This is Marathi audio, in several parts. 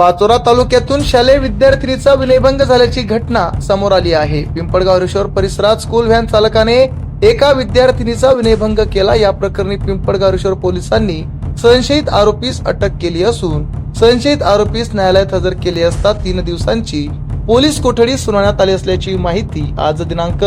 पाचोरा तालुक्यातून शालेय विद्यार्थिनीचा विनयभंग झाल्याची घटना समोर आली आहे. पिंपळगाव रिशोर परिसरात स्कूल व्हॅन चालकाने एका विद्यार्थिनीचा विनयभंग केला. या प्रकरणी पिंपळगाव रिशोर पोलिसांनी संशयित आरोपीस अटक केली असून संशयित आरोपीस न्यायालयात हजर केले असता तीन दिवसांची पोलीस कोठडी सुनावण्यात आली असल्याची माहिती आज दिनांक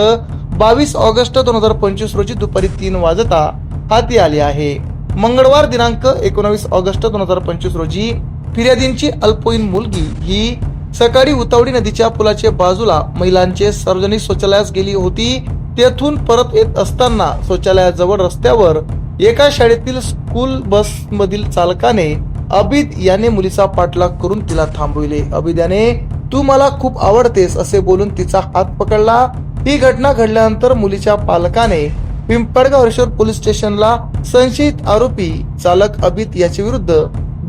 बावीस ऑगस्ट दोन हजार पंचवीस रोजी दुपारी तीन वाजता हाती आली आहे. मंगळवार दिनांक एकोणावीस ऑगस्ट दोन हजार पंचवीस रोजी फिर्यादींची अल्पवयीन मुलगी ही सकाळी उतावडी नदीच्या पुलाच्या बाजूला महिलांचे सार्वजनिक शौचालयास गेली होती. तेथून परत येत असताना शौचालयाजवळ रस्त्यावर एका शाळेतील स्कूल बस मधील चालकाने अबिद याने मुलीचा पाठलाग करून तिला थांबविले. अबिद याने तू मला खूप आवडतेस असे बोलून तिचा हात पकडला. ही घटना घडल्यानंतर मुलीच्या पालकाने पिंपळगाव रिशोर पोलीस स्टेशनला संशयित आरोपी चालक अबित याच्या विरुद्ध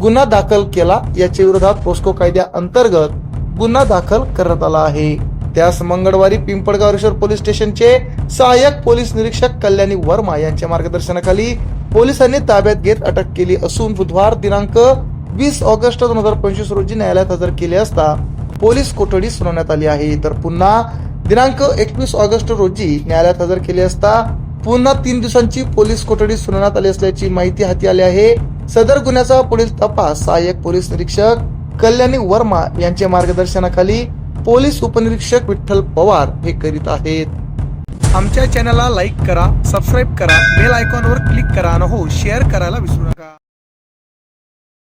गुन्हा दाखल केला याच्या विरोधात पोस्को कायद्या अंतर्गत गुन्हा दाखल करण्यात आला आहे. त्यास मंगळवारी पिंपळगाव रिशोर पोलीस स्टेशनचे सहाय्यक पोलीस निरीक्षक कल्याणी वर्मा यांच्या मार्गदर्शनाखाली पोलिसांनी ताब्यात घेत अटक केली असून बुधवार दिनांक वीस ऑगस्ट दोन हजार पंचवीस रोजी न्यायालयात हजर केले असता पोलीस कोठडी सुनावण्यात आली आहे. तर पुन्हा दिनांक एकवीस ऑगस्ट रोजी न्यायालयात हजर केले असता पुन्हा तीन दिवसांची पोलीस कोठडी सुनावण्यात आली असल्याची माहिती हाती आली आहे. सदर गुन्ह्याचा पुढील तपास सहाय्यक पोलीस निरीक्षक कल्याणी वर्मा यांच्या मार्गदर्शनाखाली पोलीस उपनिरीक्षक विठ्ठल पवार हे करीत आहेत. आमच्या चॅनलला लाईक करा सबस्क्राईब करा बेल आयकॉनवर क्लिक करा आणि हो शेअर करायला विसरू नका.